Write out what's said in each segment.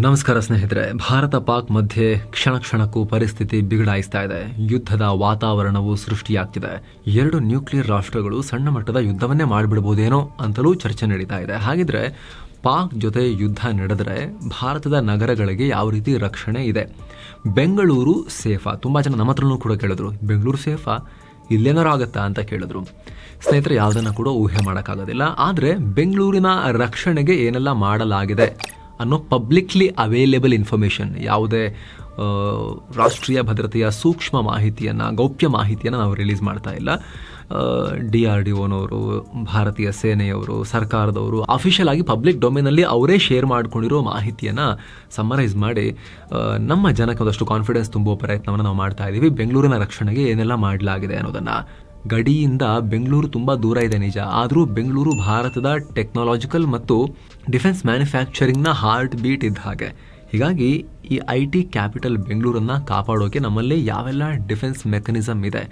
ನಮಸ್ಕಾರ ಸ್ನೇಹಿತರೆ, ಭಾರತ ಪಾಕ್ ಮಧ್ಯೆ ಕ್ಷಣ ಕ್ಷಣಕ್ಕೂ ಪರಿಸ್ಥಿತಿ ಬಿಗಡಾಯಿಸ್ತಾ ಇದೆ. ಯುದ್ಧದ ವಾತಾವರಣವು ಸೃಷ್ಟಿಯಾಗ್ತಿದೆ. ಎರಡು ನ್ಯೂಕ್ಲಿಯರ್ ರಾಷ್ಟ್ರಗಳು ಸಣ್ಣ ಮಟ್ಟದ ಯುದ್ಧವನ್ನೇ ಮಾಡಿಬಿಡ್ಬೋದೇನೋ ಅಂತಲೂ ಚರ್ಚೆ ನಡೀತಾ ಇದೆ. ಹಾಗಿದ್ರೆ, ಪಾಕ್ ಜೊತೆ ಯುದ್ಧ ನಡೆದರೆ ಭಾರತದ ನಗರಗಳಿಗೆ ಯಾವ ರೀತಿ ರಕ್ಷಣೆ ಇದೆ? ಬೆಂಗಳೂರು ಸೇಫಾ. ತುಂಬ ಜನ ನಮ್ಮ ಹತ್ರನೂ ಕೂಡ ಕೇಳಿದ್ರು. ಬೆಂಗಳೂರು ಸೇಫಾ? ಇಲ್ಲೇನಾರು ಆಗತ್ತಾ ಅಂತ ಕೇಳಿದ್ರು. ಸ್ನೇಹಿತರೆ, ಯಾವುದನ್ನು ಕೂಡ ಊಹೆ ಮಾಡೋಕ್ಕಾಗೋದಿಲ್ಲ. ಆದರೆ, ಬೆಂಗಳೂರಿನ ರಕ್ಷಣೆಗೆ ಏನೆಲ್ಲ ಮಾಡಲಾಗಿದೆ? ಅನ್ನೋ ಪಬ್ಲಿಕ್ಲಿ ಅವೈಲೇಬಲ್ ಇನ್ಫಾರ್ಮೇಷನ್ ಯಾವುದೇ ರಾಷ್ಟ್ರೀಯ ಭದ್ರತೆಯ ಸೂಕ್ಷ್ಮ ಮಾಹಿತಿಯನ್ನು, ಗೌಪ್ಯ ಮಾಹಿತಿಯನ್ನು ನಾವು ರಿಲೀಸ್ ಮಾಡ್ತಾ ಇಲ್ಲ. ಡಿ ಆರ್ ಡಿ ಒನವರು, ಭಾರತೀಯ ಸೇನೆಯವರು, ಸರ್ಕಾರದವರು ಅಫಿಷಿಯಲ್ ಆಗಿ ಪಬ್ಲಿಕ್ ಡೊಮೇನಲ್ಲಿ ಅವರೇ ಶೇರ್ ಮಾಡ್ಕೊಂಡಿರೋ ಮಾಹಿತಿಯನ್ನು ಸಮ್ಮರೈಸ್ ಮಾಡಿ ನಮ್ಮ ಜನಕ್ಕೆ ಒಂದಷ್ಟು ಕಾನ್ಫಿಡೆನ್ಸ್ ತುಂಬುವ ಪ್ರಯತ್ನವನ್ನು ನಾವು ಮಾಡ್ತಾ ಇದ್ದೀವಿ ಬೆಂಗಳೂರಿನ ರಕ್ಷಣೆಗೆ ಏನೆಲ್ಲ ಮಾಡಲಾಗಿದೆ ಅನ್ನೋದನ್ನು ಗಡಿಯಿಂದ ಬೆಂಗಳೂರು ತುಂಬ ದೂರ ಇದೆ ನಿಜ. ಆದರೂ ಬೆಂಗಳೂರು ಭಾರತದ ಟೆಕ್ನಾಲಜಿಕಲ್ ಮತ್ತು ಡಿಫೆನ್ಸ್ ಮ್ಯಾನುಫ್ಯಾಕ್ಚರಿಂಗ್ನ ಹಾರ್ಟ್ ಬೀಟ್ ಇದ್ದ ಹಾಗೆ. ಹೀಗಾಗಿ ಈ ಐ ಟಿ ಕ್ಯಾಪಿಟಲ್ ಬೆಂಗಳೂರನ್ನು ಕಾಪಾಡೋಕೆ ನಮ್ಮಲ್ಲಿ ಯಾವೆಲ್ಲ ಡಿಫೆನ್ಸ್ ಮೆಕಾನಿಸಮ್ ಇದೆ,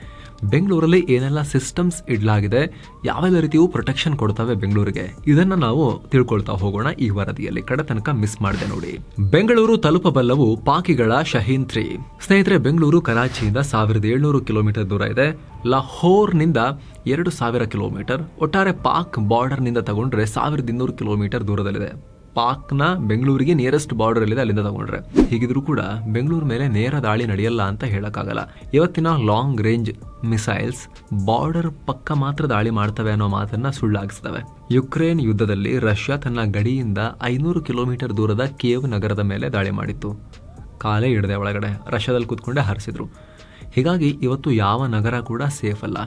ಬೆಂಗಳೂರಲ್ಲಿ ಏನೆಲ್ಲ ಸಿಸ್ಟಮ್ಸ್ ಇಡಲಾಗಿದೆ, ಯಾವೆಲ್ಲ ರೀತಿಯೂ ಪ್ರೊಟೆಕ್ಷನ್ ಕೊಡ್ತವೆ ಬೆಂಗಳೂರಿಗೆ, ಇದನ್ನು ನಾವು ತಿಳ್ಕೊಳ್ತಾ ಹೋಗೋಣ ಈ ವರದಿಯಲ್ಲಿ. ಕಡೆ ತನಕ ಮಿಸ್ ಮಾಡಿದೆ ನೋಡಿ. ಬೆಂಗಳೂರು ತಲುಪಬಲ್ಲವು ಪಾಕಿಗಳ ಶಹೀನ್ ತ್ರೀ. ಸ್ನೇಹಿತರೆ, ಬೆಂಗಳೂರು ಕರಾಚಿಯಿಂದ ಸಾವಿರದ ಏಳ್ನೂರು ಕಿಲೋಮೀಟರ್ ದೂರ ಇದೆ. ಲಾಹೋರ್ನಿಂದ ಎರಡು ಸಾವಿರ ಕಿಲೋಮೀಟರ್, ಒಟ್ಟಾರೆ ಪಾಕ್ ಬಾರ್ಡರ್ನಿಂದ ತಗೊಂಡ್ರೆ ಸಾವಿರದ ಇನ್ನೂರು ಕಿಲೋಮೀಟರ್ ದೂರದಲ್ಲಿದೆ. ಪಾಕ್ನ ಬೆಂಗಳೂರಿಗೆ ನಿಯರೆಸ್ಟ್ ಬಾರ್ಡರ್ ಅಲ್ಲಿದೆ, ಅಲ್ಲಿಂದ ತಗೊಂಡ್ರೆ. ಹೀಗಿದ್ರು ಕೂಡ ಬೆಂಗಳೂರು ಮೇಲೆ ನೇರ ದಾಳಿ ನಡೆಯಲ್ಲ ಅಂತ ಹೇಳಕ್ಕಾಗಲ್ಲ. ಇವತ್ತಿನ ಲಾಂಗ್ ರೇಂಜ್ ಮಿಸೈಲ್ಸ್ ಬಾರ್ಡರ್ ಪಕ್ಕ ಮಾತ್ರ ದಾಳಿ ಮಾಡ್ತವೆ ಅನ್ನೋ ಮಾತನ್ನ ಸುಳ್ಳಾಗಿಸ್ತವೆ. ಯುಕ್ರೇನ್ ಯುದ್ಧದಲ್ಲಿ ರಷ್ಯಾ ತನ್ನ ಗಡಿಯಿಂದ ಐನೂರು ಕಿಲೋಮೀಟರ್ ದೂರದ ಕೇವ್ ನಗರದ ಮೇಲೆ ದಾಳಿ ಮಾಡಿತ್ತು. ಕಾಲೇ ಇಡದೆ ಒಳಗಡೆ ರಷ್ಯಾದಲ್ಲಿ ಕೂತ್ಕೊಂಡೆ ಹಾರಿಸಿದ್ರು. ಹೀಗಾಗಿ ಇವತ್ತು ಯಾವ ನಗರ ಕೂಡ ಸೇಫ್ ಅಲ್ಲ.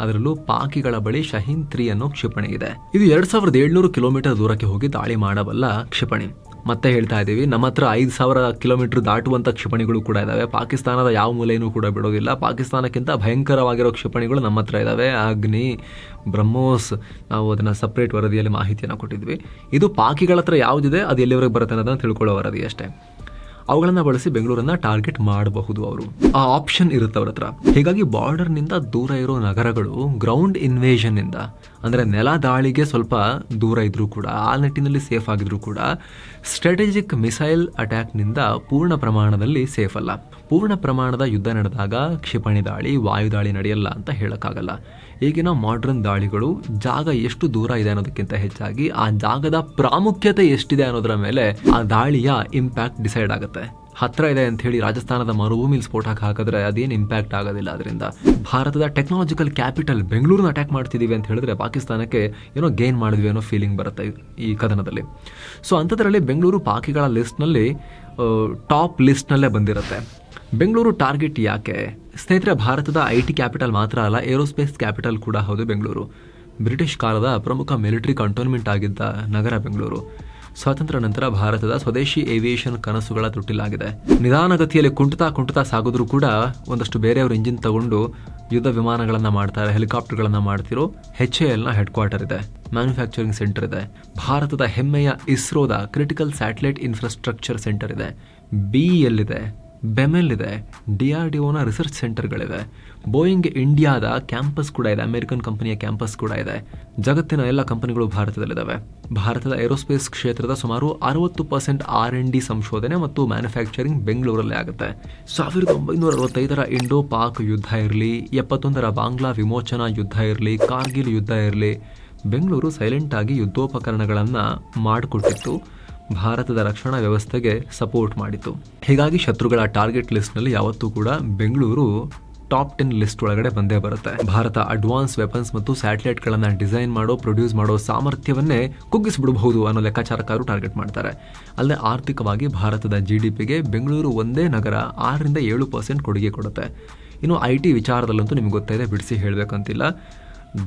ಅದರಲ್ಲೂ ಪಾಕಿಗಳ ಬಳಿ ಶಹೀನ್ ತ್ರೀ ಅನ್ನೋ ಕ್ಷಿಪಣಿ ಇದೆ. ಇದು ಎರಡ್ ಸಾವಿರದ ಏಳ್ನೂರು ಕಿಲೋಮೀಟರ್ ದೂರಕ್ಕೆ ಹೋಗಿ ದಾಳಿ ಮಾಡಬಲ್ಲ ಕ್ಷಿಪಣಿ. ಮತ್ತೆ ಹೇಳ್ತಾ ಇದ್ದೀವಿ, ನಮ್ಮ ಹತ್ರ ಐದು ಸಾವಿರ ಕಿಲೋಮೀಟರ್ ದಾಟುವಂಥ ಕ್ಷಿಪಣಿಗಳು ಕೂಡ ಇದಾವೆ. ಪಾಕಿಸ್ತಾನದ ಯಾವ ಮೂಲೆಯೂ ಕೂಡ ಬಿಡೋದಿಲ್ಲ. ಪಾಕಿಸ್ತಾನಕ್ಕಿಂತ ಭಯಂಕರವಾಗಿರೋ ಕ್ಷಿಪಣಿಗಳು ನಮ್ಮ ಹತ್ರ ಇದಾವೆ. ಅಗ್ನಿ, ಬ್ರಹ್ಮೋಸ್, ನಾವು ಅದನ್ನ ಸಪ್ರೇಟ್ ವರದಿಯಲ್ಲಿ ಮಾಹಿತಿಯನ್ನು ಕೊಟ್ಟಿದ್ವಿ. ಇದು ಪಾಕಿಗಳ ಹತ್ರ ಯಾವುದಿದೆ, ಅದು ಎಲ್ಲಿವರೆಗೆ ಬರುತ್ತೆ ಅನ್ನೋದನ್ನ ತಿಳ್ಕೊಳ್ಳೋ ವರದಿ ಅಷ್ಟೇ. ಅವುಗಳನ್ನ ಬಳಸಿ ಬೆಂಗಳೂರನ್ನ ಟಾರ್ಗೆಟ್ ಮಾಡಬಹುದು ಅವರು. ಆ ಆಪ್ಷನ್ ಇರುತ್ತೆ ಅವ್ರ ಹತ್ರ. ಹೀಗಾಗಿ ಬಾರ್ಡರ್ನಿಂದ ದೂರ ಇರೋ ನಗರಗಳು ಗ್ರೌಂಡ್ ಇನ್ವೇಷನ್ ಇಂದ ಅಂದ್ರೆ ನೆಲ ದಾಳಿಗೆ ಸ್ವಲ್ಪ ದೂರ ಇದ್ರೂ ಕೂಡ, ಆ ನಿಟ್ಟಿನಲ್ಲಿ ಸೇಫ್ ಆಗಿದ್ರು ಕೂಡ ಸ್ಟ್ರಾಟಜಿಕ್ ಮಿಸೈಲ್ ಅಟ್ಯಾಕ್ನಿಂದ ಪೂರ್ಣ ಪ್ರಮಾಣದಲ್ಲಿ ಸೇಫ್ ಅಲ್ಲ. ಪೂರ್ಣ ಪ್ರಮಾಣದ ಯುದ್ಧ ನಡೆದಾಗ ಕ್ಷಿಪಣಿ ದಾಳಿ ವಾಯುದಾಳಿ ನಡೆಯಲ್ಲ ಅಂತ ಹೇಳಕ್ಕಾಗಲ್ಲ. ಈಗಿನ ಮಾಡ್ರನ್ ದಾಳಿಗಳು ಜಾಗ ಎಷ್ಟು ದೂರ ಇದೆ ಅನ್ನೋದಕ್ಕಿಂತ ಹೆಚ್ಚಾಗಿ ಆ ಜಾಗದ ಪ್ರಾಮುಖ್ಯತೆ ಎಷ್ಟಿದೆ ಅನ್ನೋದರ ಮೇಲೆ ಆ ದಾಳಿಯ ಇಂಪ್ಯಾಕ್ಟ್ ಡಿಸೈಡ್ ಆಗುತ್ತೆ. ಹತ್ರ ಇದೆ ಅಂತ ಹೇಳಿ ರಾಜಸ್ಥಾನದ ಮರುಭೂಮಿಲಿ ಸ್ಫೋಟ ಹಾಕಿದ್ರೆ ಅದೇನು ಇಂಪ್ಯಾಕ್ಟ್ ಆಗೋದಿಲ್ಲ ಅದರಿಂದ. ಭಾರತದ ಟೆಕ್ನಾಲಜಿಕಲ್ ಕ್ಯಾಪಿಟಲ್ ಬೆಂಗಳೂರನ್ನ ಅಟ್ಯಾಕ್ ಮಾಡ್ತಿದ್ದೀವಿ ಅಂತ ಹೇಳಿದ್ರೆ ಪಾಕಿಸ್ತಾನಕ್ಕೆ ಏನೋ ಗೇನ್ ಮಾಡಿದ್ವಿ ಅನ್ನೋ ಫೀಲಿಂಗ್ ಬರುತ್ತೆ ಈ ಕದನದಲ್ಲಿ. ಸೊ ಅಂಥದ್ರಲ್ಲಿ ಬೆಂಗಳೂರು ಪಾಕಿಗಳ ಲಿಸ್ಟ್ನಲ್ಲಿ ಟಾಪ್ ಲಿಸ್ಟ್ನಲ್ಲೇ ಬಂದಿರುತ್ತೆ. ಬೆಂಗಳೂರು ಟಾರ್ಗೆಟ್ ಯಾಕೆ? ಸ್ನೇಹಿತರೆ, ಭಾರತದ ಐ ಟಿ ಕ್ಯಾಪಿಟಲ್ ಮಾತ್ರ ಅಲ್ಲ ಏರೋಸ್ಪೇಸ್ ಕ್ಯಾಪಿಟಲ್ ಕೂಡ ಹೌದು ಬೆಂಗಳೂರು. ಬ್ರಿಟಿಷ್ ಕಾಲದ ಪ್ರಮುಖ ಮಿಲಿಟರಿ ಕಂಟೋನ್ಮೆಂಟ್ ಆಗಿದ್ದ ನಗರ ಬೆಂಗಳೂರು. ಸ್ವಾತಂತ್ರ್ಯ ನಂತರ ಭಾರತದ ಸ್ವದೇಶಿ ಏವಿಯೇಷನ್ ಕನಸುಗಳ ತೊಟ್ಟಿಲಾಗಿದೆ. ನಿಧಾನಗತಿಯಲ್ಲಿ ಕುಂಟುತ್ತಾ ಕುಂಟುತ್ತಾ ಸಾಗಿದ್ರೂ ಕೂಡ ಒಂದಷ್ಟು ಬೇರೆಯವರು ಇಂಜಿನ್ ತಗೊಂಡು ಯುದ್ಧ ವಿಮಾನಗಳನ್ನು ಮಾಡ್ತಾರೆ ಹೆಲಿಕಾಪ್ಟರ್ಗಳನ್ನು ಮಾಡ್ತಿರೋ ಹೆಚ್ ಎ ಎಲ್ನ ಹೆಡ್ ಕ್ವಾರ್ಟರ್ ಇದೆ. ಮ್ಯಾನುಫ್ಯಾಕ್ಚರಿಂಗ್ ಸೆಂಟರ್ ಇದೆ. ಭಾರತದ ಹೆಮ್ಮೆಯ ಇಸ್ರೋದ ಕ್ರಿಟಿಕಲ್ ಸ್ಯಾಟಲೈಟ್ ಇನ್ಫ್ರಾಸ್ಟ್ರಕ್ಚರ್ ಸೆಂಟರ್ ಇದೆ. ಬಿ ಎಲ್ಲಿದೆ ಬೆಮೆಲ್ ಇದೆ ಡಿ ಆರ್ ಡಿ ಒನ ರಿಸರ್ಚ್ ಸೆಂಟರ್ಗಳಿವೆ ಬೋಯಿಂಗ್ ಇಂಡಿಯಾದ ಕ್ಯಾಂಪಸ್ ಕೂಡ ಇದೆ ಅಮೆರಿಕನ್ ಕಂಪನಿಯ ಕ್ಯಾಂಪಸ್ ಕೂಡ ಇದೆ. ಜಗತ್ತಿನ ಎಲ್ಲ ಕಂಪನಿಗಳು ಭಾರತದಲ್ಲಿದ್ದಾವೆ. ಭಾರತದ ಏರೋಸ್ಪೇಸ್ ಕ್ಷೇತ್ರದ ಸುಮಾರು ಅರವತ್ತು ಪರ್ಸೆಂಟ್ ಆರ್ ಎನ್ ಡಿ ಸಂಶೋಧನೆ ಮತ್ತು ಮ್ಯಾನುಫ್ಯಾಕ್ಚರಿಂಗ್ ಬೆಂಗಳೂರಲ್ಲೇ ಆಗುತ್ತೆ. ಸಾವಿರದ ಒಂಬೈನೂರ ಅರವತ್ತೈದರ ಇಂಡೋ ಪಾಕ್ ಯುದ್ಧ ಇರಲಿ, ಎಪ್ಪತ್ತೊಂದರ ಬಾಂಗ್ಲಾ ವಿಮೋಚನಾ ಯುದ್ಧ ಇರಲಿ ಕಾರ್ಗಿಲ್ ಯುದ್ಧ ಇರಲಿ ಬೆಂಗಳೂರು ಸೈಲೆಂಟ್ ಆಗಿ ಯುದ್ಧೋಪಕರಣಗಳನ್ನು ಮಾಡಿಕೊಟ್ಟಿತ್ತು. ಭಾರತದ ರಕ್ಷಣಾ ವ್ಯವಸ್ಥೆಗೆ ಸಪೋರ್ಟ್ ಮಾಡಿತು ಹೀಗಾಗಿ ಶತ್ರುಗಳ ಟಾರ್ಗೆಟ್ ಲಿಸ್ಟ್ನಲ್ಲಿ ಯಾವತ್ತೂ ಕೂಡ ಬೆಂಗಳೂರು ಟಾಪ್ ಟೆನ್ ಲಿಸ್ಟ್ ಒಳಗಡೆ ಬಂದೇ ಬರುತ್ತೆ. ಭಾರತ ಅಡ್ವಾನ್ಸ್ ವೆಪನ್ಸ್ ಮತ್ತು ಸ್ಯಾಟಲೈಟ್ಗಳನ್ನು ಡಿಸೈನ್ ಮಾಡೋ ಪ್ರೊಡ್ಯೂಸ್ ಮಾಡೋ ಸಾಮರ್ಥ್ಯವನ್ನೇ ಕುಗ್ಗಿಸಿಬಿಡಬಹುದು ಅನ್ನೋ ಲೆಕ್ಕಾಚಾರಕಾರರು ಟಾರ್ಗೆಟ್ ಮಾಡ್ತಾರೆ. ಅಲ್ಲದೆ ಆರ್ಥಿಕವಾಗಿ ಭಾರತದ ಜಿ ಡಿ ಪಿಗೆ ಬೆಂಗಳೂರು ಒಂದೇ ನಗರ ಆರರಿಂದ ಏಳು ಪರ್ಸೆಂಟ್ ಕೊಡುಗೆ ಕೊಡುತ್ತೆ. ಇನ್ನು ಐ ಟಿ ವಿಚಾರದಲ್ಲಂತೂ ನಿಮ್ಗೆ ಗೊತ್ತಾಯಿದೆ ಬಿಡಿಸಿ ಹೇಳಬೇಕಂತಿಲ್ಲ.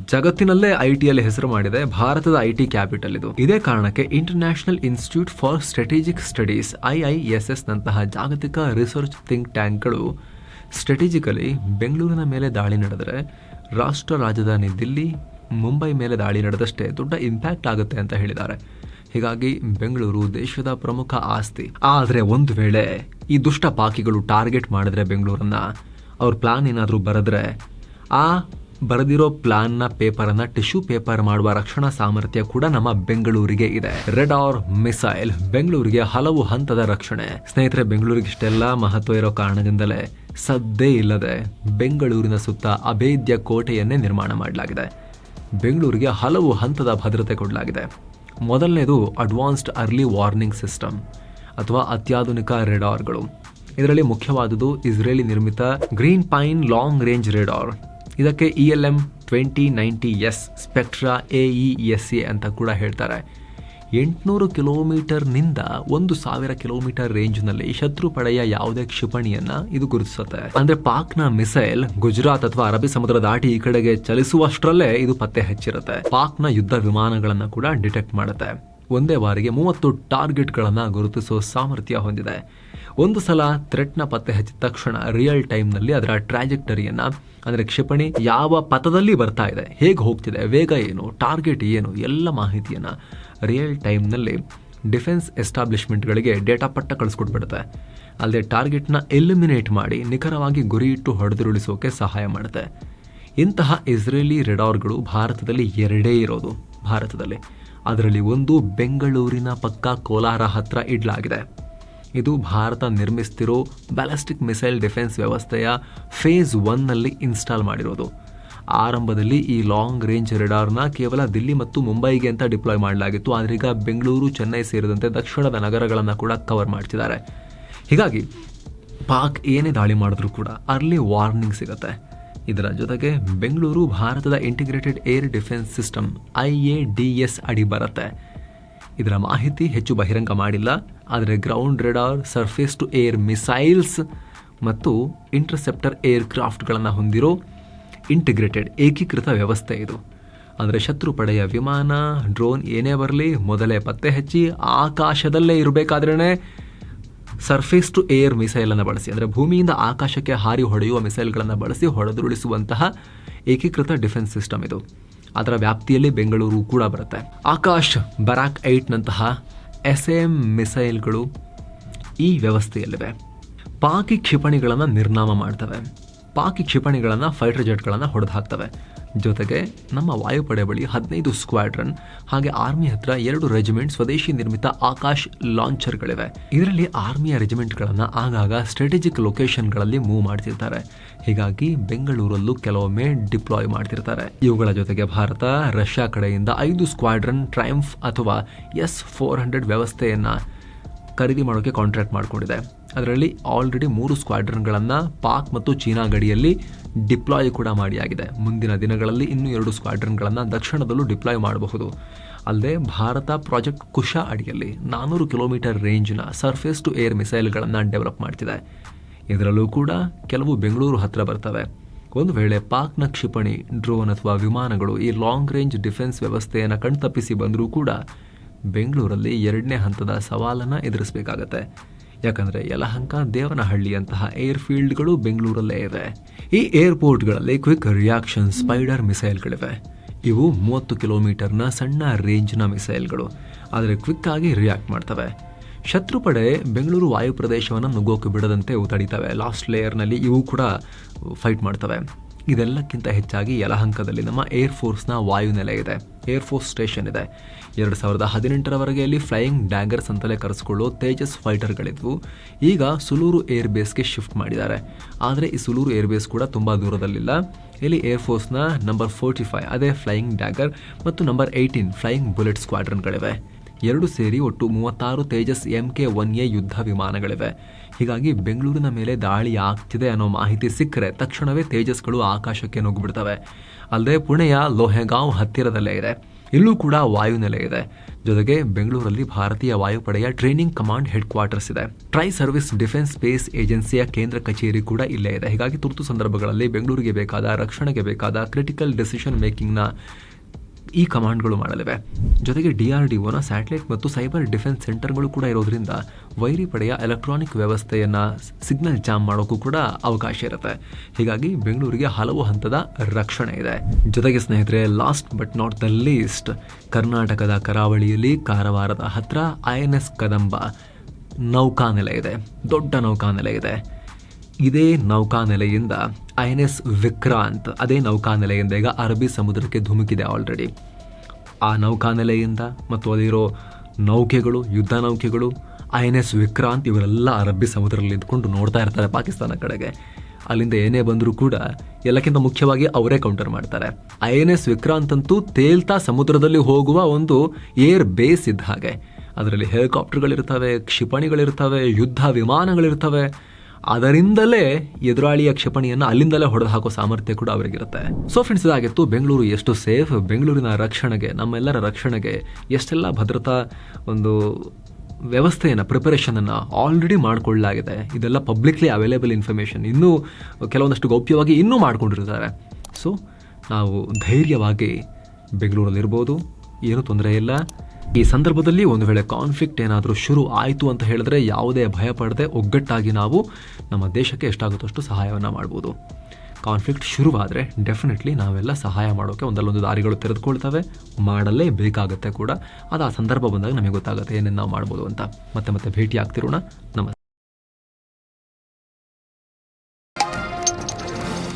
ಜಗತ್ತಿನಲ್ಲೇ ಐ ಟಿಯಲ್ಲಿ ಹೆಸರು ಮಾಡಿದೆ ಭಾರತದ ಐ ಟಿ ಕ್ಯಾಪಿಟಲ್ ಇದು. ಇದೇ ಕಾರಣಕ್ಕೆ International Institute for Strategic Studies I I S S ನಂತಹ ಜಾಗತಿಕ ರಿಸರ್ಚ್ ಥಿಂಕ್ ಟ್ಯಾಂಕ್ಗಳು ಸ್ಟ್ರಾಟಜಿಕಲಿ ಬೆಂಗಳೂರಿನ ಮೇಲೆ ದಾಳಿ ನಡೆದರೆ, ರಾಷ್ಟ್ರ ರಾಜಧಾನಿ ದಿಲ್ಲಿ, ಮುಂಬೈ ಮೇಲೆ ದಾಳಿ ನಡೆದಷ್ಟೇ ದೊಡ್ಡ ಇಂಪ್ಯಾಕ್ಟ್ ಆಗುತ್ತೆ ಅಂತ ಹೇಳಿದ್ದಾರೆ. ಹೀಗಾಗಿ ಬೆಂಗಳೂರು ದೇಶದ ಪ್ರಮುಖ ಆಸ್ತಿ. ಆದರೆ ಒಂದು ವೇಳೆ ಈ ದುಷ್ಟ ಪಾಕಿಗಳು ಟಾರ್ಗೆಟ್ ಮಾಡಿದ್ರೆ ಬೆಂಗಳೂರನ್ನ, ಅವ್ರ ಪ್ಲಾನ್ ಏನಾದರೂ ಬರೆದ್ರೆ, ಆ ಬರೆದಿರೋ ಪ್ಲಾನ್ನ ಪೇಪರ್ ಅನ್ನ ಟಿಶ್ಯೂ ಪೇಪರ್ ಮಾಡುವ ರಕ್ಷಣಾ ಸಾಮರ್ಥ್ಯ ಕೂಡ ನಮ್ಮ ಬೆಂಗಳೂರಿಗೆ ಇದೆ. ರೆಡ್ ಆರ್ ಮಿಸೈಲ್, ಬೆಂಗಳೂರಿಗೆ ಹಲವು ಹಂತದ ರಕ್ಷಣೆ. ಸ್ನೇಹಿತರೆ ಬೆಂಗಳೂರಿಗೆ ಇಷ್ಟೆಲ್ಲ ಮಹತ್ವ ಇರೋ ಕಾರಣದಿಂದಲೇ ಸದ್ದೇ ಇಲ್ಲದೆ ಬೆಂಗಳೂರಿನ ಸುತ್ತ ಅಭೇದ್ಯ ಕೋಟೆಯನ್ನೇ ನಿರ್ಮಾಣ ಮಾಡಲಾಗಿದೆ. ಬೆಂಗಳೂರಿಗೆ ಹಲವು ಹಂತದ ಭದ್ರತೆ ಕೊಡಲಾಗಿದೆ. ಮೊದಲನೇದು ಅಡ್ವಾನ್ಸ್ಡ್ ಅರ್ಲಿ ವಾರ್ನಿಂಗ್ ಸಿಸ್ಟಮ್ ಅಥವಾ ಅತ್ಯಾಧುನಿಕ ರೆಡಾರ್ಗಳು. ಇದರಲ್ಲಿ ಮುಖ್ಯವಾದುದು ಇಸ್ರೇಲಿ ನಿರ್ಮಿತ green pine long range radar. ಇದಕ್ಕೆ E L M twenty ninety S spectra A E S A ಅಂತ ಕೂಡ ಹೇಳ್ತಾರೆ. ಎಂಟುನೂರು ಕಿಲೋಮೀಟರ್ನಿಂದ ಒಂದು ಸಾವಿರ ಕಿಲೋಮೀಟರ್ ರೇಂಜ್ನಲ್ಲಿ ಶತ್ರು ಪಡೆಯ ಯಾವುದೇ ಕ್ಷಿಪಣಿಯನ್ನು ಇದು ಗುರುತಿಸುತ್ತೆ. ಅಂದ್ರೆ ಪಾಕ್ನ ಮಿಸೈಲ್ ಗುಜರಾತ್ ಅಥವಾ ಅರಬ್ಬಿ ಸಮುದ್ರ ದಾಟಿ ಈ ಕಡೆಗೆ ಚಲಿಸುವಷ್ಟರಲ್ಲೇ ಇದು ಪತ್ತೆ ಹಚ್ಚಿರುತ್ತೆ. ಪಾಕ್ನ ಯುದ್ಧ ವಿಮಾನಗಳನ್ನು ಕೂಡ ಡಿಟೆಕ್ಟ್ ಮಾಡುತ್ತೆ. ಒಂದೇ ಬಾರಿಗೆ ಮೂವತ್ತು ಟಾರ್ಗೆಟ್ಗಳನ್ನು ಗುರುತಿಸುವ ಸಾಮರ್ಥ್ಯ ಹೊಂದಿದೆ. ಒಂದು ಸಲ ಥ್ರೆಟ್ನ ಪತ್ತೆ ಹಚ್ಚಿದ ತಕ್ಷಣ ರಿಯಲ್ ಟೈಮ್ನಲ್ಲಿ ಅದರ ಟ್ರಾಜೆಕ್ಟರಿಯನ್ನು ಅಂದರೆ ಕ್ಷಿಪಣಿ ಯಾವ ಪಥದಲ್ಲಿ ಬರ್ತಾ ಇದೆ, ಹೇಗೆ ಹೋಗ್ತಿದೆ, ವೇಗ ಏನು ಟಾರ್ಗೆಟ್ ಏನು, ಎಲ್ಲ ಮಾಹಿತಿಯನ್ನು ರಿಯಲ್ ಟೈಮ್ನಲ್ಲಿ ಡಿಫೆನ್ಸ್ ಎಸ್ಟಾಬ್ಲಿಷ್ಮೆಂಟ್ಗಳಿಗೆ ಡೇಟಾ ಪಟ್ಟ ಕಳಿಸ್ಕೊಟ್ಬಿಡುತ್ತೆ. ಅಲ್ಲದೆ ಟಾರ್ಗೆಟ್ನ ಎಲಿಮಿನೇಟ್ ಮಾಡಿ ನಿಖರವಾಗಿ ಗುರಿಯಿಟ್ಟು ಹೊಡೆದುರುಳಿಸೋಕೆ ಸಹಾಯ ಮಾಡುತ್ತೆ. ಇಂತಹ ಇಸ್ರೇಲಿ ರೆಡಾರ್ಗಳು ಭಾರತದಲ್ಲಿ ಎರಡೇ ಇರೋದು, ಭಾರತದಲ್ಲಿ. ಅದರಲ್ಲಿ ಒಂದು ಬೆಂಗಳೂರಿನ ಪಕ್ಕ ಕೋಲಾರ ಹತ್ರ ಇಡ್ಲಾಗಿದೆ. ಇದು ಭಾರತ ನಿರ್ಮಿಸ್ತಿರೋ ಬ್ಯಾಲಿಸ್ಟಿಕ್ ಮಿಸೈಲ್ ಡಿಫೆನ್ಸ್ ವ್ಯವಸ್ಥೆಯ ಫೇಸ್ ಒನ್ನಲ್ಲಿ ಇನ್ಸ್ಟಾಲ್ ಮಾಡಿರೋದು. ಆರಂಭದಲ್ಲಿ ಈ ಲಾಂಗ್ ರೇಂಜ್ ರೆಡಾರ್ನ ಕೇವಲ ದಿಲ್ಲಿ ಮತ್ತು ಮುಂಬೈಗೆ ಅಂತ ಡಿಪ್ಲಾಯ್ ಮಾಡಲಾಗಿತ್ತು. ಆದರೆ ಈಗ ಬೆಂಗಳೂರು, ಚೆನ್ನೈ ಸೇರಿದಂತೆ ದಕ್ಷಿಣದ ನಗರಗಳನ್ನು ಕೂಡ ಕವರ್ ಮಾಡ್ತಿದ್ದಾರೆ. ಹೀಗಾಗಿ ಪಾಕ್ ಏನೇ ದಾಳಿ ಮಾಡಿದ್ರೂ ಕೂಡ ಅರ್ಲಿ ವಾರ್ನಿಂಗ್ ಸಿಗುತ್ತೆ. ಇದರ ಜೊತೆಗೆ ಬೆಂಗಳೂರು, ಭಾರತದ integrated air defence system I A D S ಅಡಿ ಬರುತ್ತೆ. ಇದರ ಮಾಹಿತಿ ಹೆಚ್ಚು ಬಹಿರಂಗ ಮಾಡಿಲ್ಲ. ಆದರೆ ground radar surface to air missiles ಮತ್ತು ಇಂಟರ್ಸೆಪ್ಟರ್ ಏರ್ ಕ್ರಾಫ್ಟ್ಗಳನ್ನು ಹೊಂದಿರೋ ಇಂಟಿಗ್ರೇಟೆಡ್ ಏಕೀಕೃತ ವ್ಯವಸ್ಥೆ ಇದು. ಅಂದರೆ ಶತ್ರು ಪಡೆಯ ವಿಮಾನ ಡ್ರೋನ್ ಏನೇ ಬರಲಿ, ಮೊದಲೇ ಪತ್ತೆ ಹಚ್ಚಿ ಆಕಾಶದಲ್ಲೇ ಇರಬೇಕಾದ್ರೇ ಸರ್ಫೇಸ್ ಟು ಏರ್ ಮಿಸೈಲನ್ನು ಬಳಸಿ. ಅಂದರೆ ಭೂಮಿಯಿಂದ ಆಕಾಶಕ್ಕೆ ಹಾರಿ ಹೊಡೆಯುವ ಮಿಸೈಲ್ಗಳನ್ನು ಬಳಸಿ ಹೊಡೆದುರುಳಿಸುವಂತಹ ಏಕೀಕೃತ ಡಿಫೆನ್ಸ್ ಸಿಸ್ಟಮ್ ಇದು. ಅದರ ವ್ಯಾಪ್ತಿಯಲ್ಲಿ ಬೆಂಗಳೂರು ಕೂಡ ಬರುತ್ತೆ. ಆಕಾಶ್ ಬರಾಕ್ ಏಟ್ನಂತಹ ಎಸ್ ಎಂ ಮಿಸೈಲ್ಗಳು ಈ ವ್ಯವಸ್ಥೆಯಲ್ಲಿವೆ. ಪಾಕಿ ಕ್ಷಿಪಣಿಗಳನ್ನು ನಿರ್ನಾಮ ಮಾಡ್ತವೆ. ಪಾಕಿ ಕ್ಷಿಪಣಿಗಳನ್ನು ಫೈಟರ್ ಜೆಟ್ಗಳನ್ನು ಹೊಡೆದು ಹಾಕ್ತವೆ ಜೊತೆಗೆ ನಮ್ಮ ವಾಯುಪಡೆ ಬಳಿ ಹದಿನೈದು ಸ್ಕ್ವಾಡ್ರನ್ ಹಾಗೆ ಆರ್ಮಿ ಹತ್ರ ಎರಡು ರೆಜಿಮೆಂಟ್ ಸ್ವದೇಶಿ ನಿರ್ಮಿತ ಆಕಾಶ್ ಲಾಂಚರ್ಗಳಿವೆ. ಇದರಲ್ಲಿ ಆರ್ಮಿಯ ರೆಜಿಮೆಂಟ್ಗಳನ್ನು ಆಗಾಗ ಸ್ಟ್ರಾಟಜಿಕ್ ಲೊಕೇಶನ್ಗಳಲ್ಲಿ ಮೂವ್ ಮಾಡ್ತಿರ್ತಾರೆ. ಹೀಗಾಗಿ ಬೆಂಗಳೂರಲ್ಲೂ ಕೆಲವೊಮ್ಮೆ ಡಿಪ್ಲಾಯ್ ಮಾಡ್ತಿರ್ತಾರೆ. ಇವುಗಳ ಜೊತೆಗೆ ಭಾರತ, ರಷ್ಯಾ ಕಡೆಯಿಂದ ಐದು ಸ್ಕ್ವಾಡ್ರನ್ ಟ್ರಯಂಫ್ ಅಥವಾ ಎಸ್ ಫೋರ್ ಹಂಡ್ರೆಡ್ ವ್ಯವಸ್ಥೆಯನ್ನು ಖರೀದಿ ಮಾಡೋಕ್ಕೆ ಕಾಂಟ್ರಾಕ್ಟ್ ಮಾಡಿಕೊಂಡಿದೆ. ಅದರಲ್ಲಿ ಆಲ್ರೆಡಿ ಮೂರು ಸ್ಕ್ವಾಡ್ರನ್ಗಳನ್ನು ಪಾಕ್ ಮತ್ತು ಚೀನಾ ಗಡಿಯಲ್ಲಿ ಡಿಪ್ಲಾಯ್ ಕೂಡ ಮಾಡಿಯಾಗಿದೆ. ಮುಂದಿನ ದಿನಗಳಲ್ಲಿ ಇನ್ನೂ ಎರಡು ಸ್ಕ್ವಾಡ್ರನ್ಗಳನ್ನು ದಕ್ಷಿಣದಲ್ಲೂ ಡಿಪ್ಲಾಯ್ ಮಾಡಬಹುದು. ಅಲ್ಲದೆ ಭಾರತ ಪ್ರಾಜೆಕ್ಟ್ ಕುಶಾ ಅಡಿಯಲ್ಲಿ ನಾನ್ನೂರು ಕಿಲೋಮೀಟರ್ ರೇಂಜ್ನ ಸರ್ಫೇಸ್ ಟು ಏರ್ ಮಿಸೈಲ್ಗಳನ್ನು ಡೆವಲಪ್ ಮಾಡ್ತಿದೆ. ಇದರಲ್ಲೂ ಕೂಡ ಕೆಲವು ಬೆಂಗಳೂರು ಹತ್ತಿರ ಬರ್ತವೆ. ಒಂದು ವೇಳೆ ಪಾಕ್ನ ಕ್ಷಿಪಣಿ, ಡ್ರೋನ್ ಅಥವಾ ವಿಮಾನಗಳು ಈ ಲಾಂಗ್ ರೇಂಜ್ ಡಿಫೆನ್ಸ್ ವ್ಯವಸ್ಥೆಯನ್ನು ಕಣ್ತಪ್ಪಿಸಿ ಬಂದರೂ ಕೂಡ ಬೆಂಗಳೂರಲ್ಲಿ ಎರಡನೇ ಹಂತದ ಸವಾಲನ್ನು ಎದುರಿಸಬೇಕಾಗತ್ತೆ. ಯಾಕಂದರೆ ಯಲಹಂಕ, ದೇವನಹಳ್ಳಿಯಂತಹ ಏರ್ಫೀಲ್ಡ್ಗಳು ಬೆಂಗಳೂರಲ್ಲೇ ಇವೆ ಈ ಏರ್ಪೋರ್ಟ್ಗಳಲ್ಲಿ ಕ್ವಿಕ್ ರಿಯಾಕ್ಷನ್ ಸ್ಪೈಡರ್ ಮಿಸೈಲ್ಗಳಿವೆ ಇವು ಮೂವತ್ತು ಕಿಲೋಮೀಟರ್ನ ಸಣ್ಣ ರೇಂಜ್ನ ಮಿಸೈಲ್ಗಳು ಆದರೆ ಕ್ವಿಕ್ ಆಗಿ ರಿಯಾಕ್ಟ್ ಮಾಡ್ತವೆ. ಶತ್ರು ಪಡೆ ಬೆಂಗಳೂರು ವಾಯು ಪ್ರದೇಶವನ್ನು ನುಗ್ಗೋಕೆ ಬಿಡದಂತೆ ಇವು ತಡೀತವೆ ಲಾಸ್ಟ್ ಲೇಯರ್ನಲ್ಲಿ ಇವು ಕೂಡ ಫೈಟ್ ಮಾಡ್ತವೆ. ಇದೆಲ್ಲಕ್ಕಿಂತ ಹೆಚ್ಚಾಗಿ ಯಲಹಂಕದಲ್ಲಿ ನಮ್ಮ ಏರ್ ಫೋರ್ಸ್ನ ವಾಯುನೆಲೆ ಇದೆ. ಏರ್ ಫೋರ್ಸ್ ಸ್ಟೇಷನ್ ಇದೆ. ಎರಡು ಸಾವಿರದ ಹದಿನೆಂಟರವರೆಗೆ ಇಲ್ಲಿ ಫ್ಲೈಯಿಂಗ್ ಡ್ಯಾಗರ್ಸ್ ಅಂತಲೇ ಕರೆಸ್ಕೊಳ್ಳೋ ತೇಜಸ್ ಫೈಟರ್ಗಳಿದ್ವು ಈಗ ಸುಲೂರು ಏರ್ ಬೇಸ್ಗೆ ಶಿಫ್ಟ್ ಮಾಡಿದ್ದಾರೆ. ಆದರೆ ಈ ಸುಲೂರು ಏರ್ ಬೇಸ್ ಕೂಡ ತುಂಬ ದೂರದಲ್ಲಿಲ್ಲ. ಇಲ್ಲಿ ಏರ್ ಫೋರ್ಸ್ನ ನಂಬರ್ ಫೋರ್ಟಿ ಫೈವ್ ಅದೇ ಫ್ಲೈಯಿಂಗ್ ಡ್ಯಾಗರ್ ಮತ್ತು ನಂಬರ್ ಏಯ್ಟೀನ್ ಫ್ಲೈಯಿಂಗ್ ಬುಲೆಟ್ ಸ್ಕ್ವಾಡ್ರನ್ಗಳಿವೆ ಎರಡು ಸೇರಿ ಒಟ್ಟು ಮೂವತ್ತಾರು Tejas M K one A ಯುದ್ಧ ವಿಮಾನಗಳಿವೆ. ಹೀಗಾಗಿ ಬೆಂಗಳೂರಿನ ಮೇಲೆ ದಾಳಿ ಆಗ್ತಿದೆ ಅನ್ನೋ ಮಾಹಿತಿ ಸಿಕ್ಕರೆ ತಕ್ಷಣವೇ ತೇಜಸ್ಗಳು ಆಕಾಶಕ್ಕೆ ನುಗ್ಗಿಬಿಡ್ತವೆ. ಅಲ್ಲದೆ ಪುಣೆಯ ಲೋಹೆಗಾಂವ್ ಹತ್ತಿರದಲ್ಲೇ ಇದೆ. ಇಲ್ಲೂ ಕೂಡ ವಾಯುನೆಲೆ ಇದೆ. ಜೊತೆಗೆ ಬೆಂಗಳೂರಲ್ಲಿ ಭಾರತೀಯ ವಾಯುಪಡೆಯ ಟ್ರೈನಿಂಗ್ ಕಮಾಂಡ್ ಹೆಡ್ ಕ್ವಾರ್ಟರ್ಸ್ ಇದೆ. ಟ್ರೈ ಸರ್ವಿಸ್ ಡಿಫೆನ್ಸ್ ಸ್ಪೇಸ್ ಏಜೆನ್ಸಿಯ ಕೇಂದ್ರ ಕಚೇರಿ ಕೂಡ ಇಲ್ಲೇ ಇದೆ. ಹೀಗಾಗಿ ತುರ್ತು ಸಂದರ್ಭಗಳಲ್ಲಿ ಬೆಂಗಳೂರಿಗೆ ಬೇಕಾದ, ರಕ್ಷಣೆಗೆ ಬೇಕಾದ ಕ್ರಿಟಿಕಲ್ ಡಿಸಿಷನ್ ಮೇಕಿಂಗ್ನ ಈ ಕಮಾಂಡ್ಗಳು ಮಾಡಲಿವೆ. ಜೊತೆಗೆ ಡಿ ಆರ್ ಡಿ ಒನ ಸ್ಯಾಟಲೈಟ್ ಮತ್ತು ಸೈಬರ್ ಡಿಫೆನ್ಸ್ ಸೆಂಟರ್ಗಳು ಕೂಡ ಇರೋದ್ರಿಂದ ವೈರಿ ಪಡೆಯ ಎಲೆಕ್ಟ್ರಾನಿಕ್ ವ್ಯವಸ್ಥೆಯನ್ನು ಸಿಗ್ನಲ್ ಜಾಮ್ ಮಾಡೋಕ್ಕೂ ಕೂಡ ಅವಕಾಶ ಇರುತ್ತೆ. ಹೀಗಾಗಿ ಬೆಂಗಳೂರಿಗೆ ಹಲವು ಹಂತದ ರಕ್ಷಣೆ ಇದೆ. ಜೊತೆಗೆ ಸ್ನೇಹಿತರೆ last but not the least ಕರ್ನಾಟಕದ ಕರಾವಳಿಯಲ್ಲಿ ಕಾರವಾರದ ಹತ್ರ ಐ ಎನ್ ಎಸ್ ಕದಂಬ ನೌಕಾನೆಲೆ ಇದೆ. ದೊಡ್ಡ ನೌಕಾನೆಲೆ ಇದೆ. ಇದೇ ನೌಕಾನೆಲೆಯಿಂದ ಐ ಎನ್ ಎಸ್ ವಿಕ್ರಾಂತ್, ಅದೇ ನೌಕಾನೆಲೆಯಿಂದ ಈಗ ಅರಬ್ಬಿ ಸಮುದ್ರಕ್ಕೆ ಧುಮುಕಿದೆ ಆಲ್ರೆಡಿ ಆ ನೌಕಾನೆಲೆಯಿಂದ ಮತ್ತು ಅಲ್ಲಿರೋ ನೌಕೆಗಳು, ಯುದ್ಧ ನೌಕೆಗಳು, ಐ ಎನ್ ಎಸ್ ವಿಕ್ರಾಂತ್ ಇವರೆಲ್ಲ ಅರಬ್ಬಿ ಸಮುದ್ರದಲ್ಲಿ ಇದ್ಕೊಂಡು ನೋಡ್ತಾ ಇರ್ತಾರೆ ಪಾಕಿಸ್ತಾನ ಕಡೆಗೆ. ಅಲ್ಲಿಂದ ಏನೇ ಬಂದರೂ ಕೂಡ ಎಲ್ಲಕ್ಕಿಂತ ಮುಖ್ಯವಾಗಿ ಅವರೇ ಕೌಂಟರ್ ಮಾಡ್ತಾರೆ. ಐ ಎನ್ ಎಸ್ ವಿಕ್ರಾಂತ್ ಅಂತೂ ತೇಲ್ತಾ ಸಮುದ್ರದಲ್ಲಿ ಹೋಗುವ ಒಂದು ಏರ್ ಬೇಸ್ ಇದ್ದ ಹಾಗೆ. ಅದರಲ್ಲಿ ಹೆಲಿಕಾಪ್ಟರ್ಗಳಿರ್ತವೆ ಕ್ಷಿಪಣಿಗಳಿರ್ತವೆ, ಯುದ್ಧ ವಿಮಾನಗಳಿರ್ತವೆ. ಅದರಿಂದಲೇ ಎದುರಾಳಿಯ ಕ್ಷಿಪಣಿಯನ್ನು ಅಲ್ಲಿಂದಲೇ ಹೊಡೆದು ಹಾಕೋ ಸಾಮರ್ಥ್ಯ ಕೂಡ ಅವರಿಗಿರುತ್ತೆ. ಸೊ ಫ್ರೆಂಡ್ಸ್ ಇದಾಗಿತ್ತು. ಬೆಂಗಳೂರು ಎಷ್ಟು ಸೇಫ್ ಬೆಂಗಳೂರಿನ ರಕ್ಷಣೆಗೆ, ನಮ್ಮೆಲ್ಲರ ರಕ್ಷಣೆಗೆ ಎಷ್ಟೆಲ್ಲ ಭದ್ರತಾ ಒಂದು ವ್ಯವಸ್ಥೆಯನ್ನು ಪ್ರಿಪರೇಷನನ್ನು ಆಲ್ರೆಡಿ ಮಾಡಿಕೊಳ್ಳಲಾಗಿದೆ. ಇದೆಲ್ಲ ಪಬ್ಲಿಕ್ಲಿ ಅವೈಲೇಬಲ್ ಇನ್ಫಾರ್ಮೇಷನ್ ಇನ್ನೂ ಕೆಲವೊಂದಷ್ಟು ಗೌಪ್ಯವಾಗಿ ಇನ್ನೂ ಮಾಡಿಕೊಂಡಿರ್ತಾರೆ ಸೊ ನಾವು ಧೈರ್ಯವಾಗಿ ಬೆಂಗಳೂರಲ್ಲಿರ್ಬೋದು. ಏನೂ ತೊಂದರೆ ಇಲ್ಲ. ಈ ಸಂದರ್ಭದಲ್ಲಿ ಒಂದು ವೇಳೆ ಕಾನ್ಫ್ಲಿಕ್ಟ್ ಏನಾದರೂ ಶುರು ಆಯಿತು ಅಂತ ಹೇಳಿದ್ರೆ ಯಾವುದೇ ಭಯ ಪಡದೆ ಒಗ್ಗಟ್ಟಾಗಿ ನಾವು ನಮ್ಮ ದೇಶಕ್ಕೆ ಎಷ್ಟಾಗುತ್ತಷ್ಟು ಸಹಾಯವನ್ನು ಮಾಡ್ಬೋದು. ಕಾನ್ಫ್ಲಿಕ್ಟ್ ಶುರುವಾದರೆ ಡೆಫಿನೆಟ್ಲಿ ನಾವೆಲ್ಲ ಸಹಾಯ ಮಾಡೋಕ್ಕೆ ಒಂದಲ್ಲೊಂದು ದಾರಿಗಳು ತೆರೆದುಕೊಳ್ತವೆ. ಮಾಡಲೇ ಬೇಕಾಗುತ್ತೆ ಕೂಡ. ಅದು ಆ ಸಂದರ್ಭ ಬಂದಾಗ ನಮಗೆ ಗೊತ್ತಾಗುತ್ತೆ ಏನೇನು ನಾವು ಮಾಡ್ಬೋದು ಅಂತ. ಮತ್ತೆ ಮತ್ತೆ ಭೇಟಿ ಆಗ್ತಿರೋಣ ನಮಸ್ತೆ.